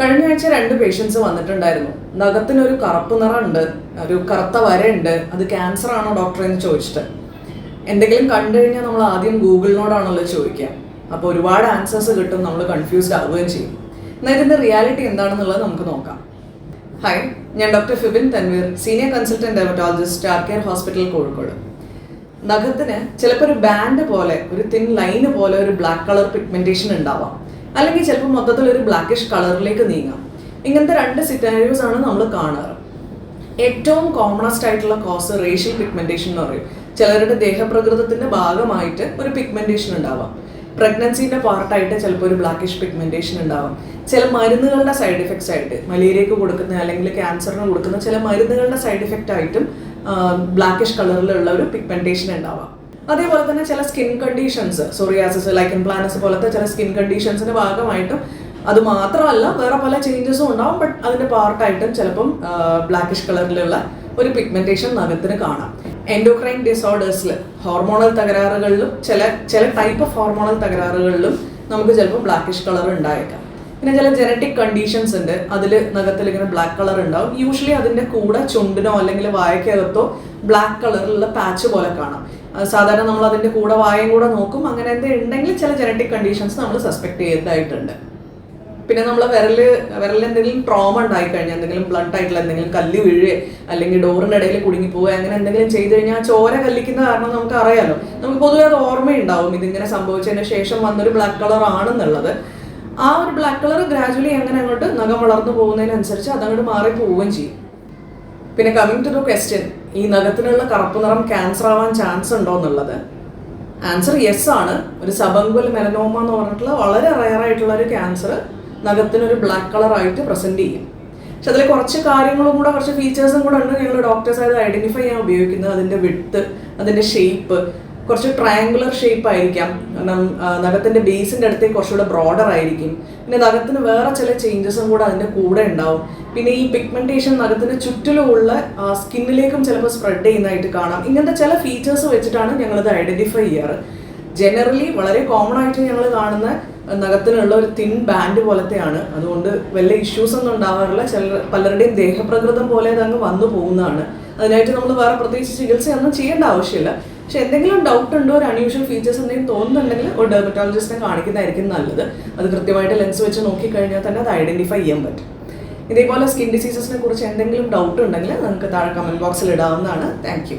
കഴിഞ്ഞ ആഴ്ച രണ്ട് പേഷ്യൻസ് വന്നിട്ടുണ്ടായിരുന്നു. നഖത്തിനൊരു കറുപ്പ് നിറമുണ്ട് ഒരു കറുത്ത വരയുണ്ട്. അത് ക്യാൻസർ ആണോ ഡോക്ടർ എന്ന് ചോദിച്ചിട്ട്. എന്തെങ്കിലും കണ്ടു കഴിഞ്ഞാൽ നമ്മൾ ആദ്യം ഗൂഗിളിനോടാണല്ലോ ചോദിക്കുക. അപ്പോൾ ഒരുപാട് ആൻസേഴ്സ് കിട്ടും നമ്മൾ കൺഫ്യൂസ്ഡ് ആവുകയും ചെയ്യും. എന്നാൽ ഇതിന്റെ റിയാലിറ്റി എന്താണെന്നുള്ളത് നമുക്ക് നോക്കാം. ഹായ് ഞാൻ doctor Fibin Tanveer senior consultant dermatologist R care hospital Kozhikode. നഖത്തിന് ചിലപ്പോൾ ഒരു ബാൻഡ് പോലെ ഒരു തിൻ ലൈന് പോലെ ഒരു ബ്ലാക്ക് കളർ പിഗ്മെന്റേഷൻ ഉണ്ടാവാം. അല്ലെങ്കിൽ ചിലപ്പോൾ മൊത്തത്തിൽ ഒരു ബ്ലാക്കിഷ് കളറിലേക്ക് നീങ്ങാം. ഇങ്ങനത്തെ രണ്ട് സിറ്റാരിയോസ് ആണ് നമ്മൾ കാണാറ്. ഏറ്റവും കോമണസ്റ്റ് ആയിട്ടുള്ള കോസ് റേഷ്യൽ പിഗ്മെന്റേഷൻ എന്ന് പറയും. ചിലരുടെ ദേഹപ്രകൃതത്തിന്റെ ഭാഗമായിട്ട് ഒരു പിഗ്മെന്റേഷൻ ഉണ്ടാവാം. പ്രഗ്നൻസിന്റെ പാർട്ടായിട്ട് ചിലപ്പോൾ ഒരു ബ്ലാക്കിഷ് പിഗ്മെന്റേഷൻ ഉണ്ടാവാം. ചില മരുന്നുകളുടെ സൈഡ് എഫക്ട്സ് ആയിട്ട് മലേറിയക്ക് കൊടുക്കുന്ന അല്ലെങ്കിൽ ക്യാൻസറിന് കൊടുക്കുന്ന ചില മരുന്നുകളുടെ സൈഡ് എഫക്റ്റ് ആയിട്ടും ബ്ലാക്കിഷ് കളറിലുള്ള ഒരു പിഗ്മെന്റേഷൻ ഉണ്ടാവാം. അതേപോലെ തന്നെ ചില skin conditions psoriasis lichen planus പോലത്തെ ചില സ്കിൻ കണ്ടീഷൻസിന്റെ ഭാഗമായിട്ടും അത് മാത്രമല്ല വേറെ പല ചേഞ്ചസും ഉണ്ടാവും ബട്ട് അതിന്റെ പാർട്ടായിട്ടും ചിലപ്പം ബ്ലാക്കിഷ് കളറിലുള്ള ഒരു പിഗ്മെന്റേഷൻ നഖത്തിന് കാണാം. എൻഡോക്രൈൻ ഡിസോർഡേഴ്സിൽ ഹോർമോണൽ തകരാറുകളിലും ചില ചില ടൈപ്പ് ഓഫ് ഹോർമോണൽ തകരാറുകളിലും നമുക്ക് ചിലപ്പോൾ ബ്ലാക്കിഷ് കളർ ഉണ്ടായേക്കാം. പിന്നെ ചില ജനറ്റിക് കണ്ടീഷൻസ് ഉണ്ട് അതിൽ നഖത്തിൽ ഇങ്ങനെ ബ്ലാക്ക് കളർ ഉണ്ടാവും. യൂഷ്വലി അതിന്റെ കൂടെ ചുണ്ടിനോ അല്ലെങ്കിൽ വായക്കകത്തോ ബ്ലാക്ക് കളറിലുള്ള പാച്ച് പോലെ കാണാം. സാധാരണ നമ്മൾ അതിന്റെ കൂടെ വായയും കൂടെ നോക്കും. അങ്ങനെ എന്തെങ്കിലും ഉണ്ടെങ്കിൽ ചില ജനറ്റിക് കണ്ടീഷൻസ് നമ്മൾ സസ്പെക്ട് ചെയ്തതായിട്ടുണ്ട് പിന്നെ നമ്മൾ വിരൽ വിരലിൽ എന്തെങ്കിലും ട്രോമ ഉണ്ടായി കഴിഞ്ഞാൽ എന്തെങ്കിലും ബ്ലഡ് ആയിട്ടുള്ള എന്തെങ്കിലും കല്ല് വീഴുകയോ അല്ലെങ്കിൽ ഡോറിന്റെ ഇടയിൽ കുടുങ്ങി പോവുക അങ്ങനെ എന്തെങ്കിലും ചെയ്തു കഴിഞ്ഞാൽ ചോര കല്ലിക്കുന്ന കാരണം നമുക്ക് അറിയാലോ. നമുക്ക് പൊതുവെ അത് ഓർമ്മയുണ്ടാവും. ഇതിങ്ങനെ സംഭവിച്ചതിന് ശേഷം വന്നൊരു ബ്ലാക്ക് കളർ ആണെന്നുള്ളത്. ആ ഒരു ബ്ലാക്ക് കളർ ഗ്രാജുവലി അങ്ങനെ അങ്ങോട്ട് നഖം വളർന്നു പോകുന്നതിനനുസരിച്ച് അതങ്ങോട്ട് മാറി പോവുകയും ചെയ്യും. പിന്നെ കമ്മിങ് ടു ദ ക്വസ്റ്റ്യൻ ഈ നഖത്തിനുള്ള കറുപ്പ് നിറം ക്യാൻസർ ആവാൻ ചാൻസ് ഉണ്ടോ എന്നുള്ളത്? ആൻസർ യെസ് ആണ്. ഒരു സബംഗുൽ മെലനോമ എന്ന് പറഞ്ഞിട്ടുള്ള വളരെ റയർ ആയിട്ടുള്ള ഒരു ക്യാൻസർ നഖത്തിന് ഒരു ബ്ലാക്ക് കളർ ആയിട്ട് പ്രസന്റ് ചെയ്യും. പക്ഷെ അതിൽ കുറച്ച് കാര്യങ്ങളും കൂടെ കുറച്ച് ഫീച്ചേഴ്സും കൂടെ ഉണ്ട് ഞങ്ങൾ ഡോക്ടേഴ്സ് ആയത് ഐഡന്റിഫൈ ചെയ്യാൻ ഉപയോഗിക്കുന്നത്. അതിന്റെ വിട്ത് അതിന്റെ ഷേപ്പ് കുറച്ച് ട്രയാങ്കുലർ ഷേപ്പ് ആയിരിക്കാം. കാരണം ആ, നഖത്തിന്റെ ബേസിന്റെ അടുത്തേക്ക് കുറച്ചുകൂടെ ബ്രോഡർ ആയിരിക്കും. പിന്നെ നഖത്തിന് വേറെ ചില ചേഞ്ചസും കൂടെ അതിന്റെ കൂടെ ഉണ്ടാവും. പിന്നെ ഈ പിഗ്മെന്റേഷൻ നഖത്തിന് ചുറ്റിലുമുള്ള സ്കിന്നിലേക്കും ചിലപ്പോൾ സ്പ്രെഡ് ചെയ്യുന്നതായിട്ട് കാണാം. ഇങ്ങനത്തെ ചില ഫീച്ചേഴ്സ് വെച്ചിട്ടാണ് ഞങ്ങളിത് ഐഡന്റിഫൈ ചെയ്യാറ്. ജനറലി വളരെ കോമൺ ആയിട്ട് ഞങ്ങൾ കാണുന്ന നഖത്തിനുള്ള ഒരു തിൻ ബാൻഡ് പോലത്തെയാണ്. അതുകൊണ്ട് വലിയ ഇഷ്യൂസ് ഒന്നും ഉണ്ടാവാറില്ല. ചില പലരുടെയും ദേഹപ്രകൃതം പോലെ അത് അങ്ങ് വന്നു പോകുന്നതാണ്. അതിനായിട്ട് നമ്മൾ വേറെ പ്രത്യേകിച്ച് ചികിത്സയൊന്നും ചെയ്യേണ്ട ആവശ്യമില്ല. പക്ഷെ എന്തെങ്കിലും ഡൗട്ട് ഉണ്ടോ ഒരു അൺയൂഷ്വൽ ഫീച്ചേഴ്സ് എന്തെങ്കിലും തോന്നുന്നുണ്ടെങ്കിൽ ഒരു ഡെർമറ്റോളജിസ്റ്റിനെ കാണിക്കുന്നതായിരിക്കും നല്ലത്. അത് കൃത്യമായിട്ട് ലെൻസ് വെച്ച് നോക്കിക്കഴിഞ്ഞാൽ തന്നെ അത് ഐഡന്റിഫൈ ചെയ്യാൻ പറ്റും. ഇതേപോലെ സ്കിൻ ഡിസീസസിനെ കുറിച്ച് എന്തെങ്കിലും ഡൗട്ട് ഉണ്ടെങ്കിൽ നിങ്ങൾക്ക് താഴെ കമന്റ് ബോക്സിൽ ഇടാവുന്നതാണ്. താങ്ക്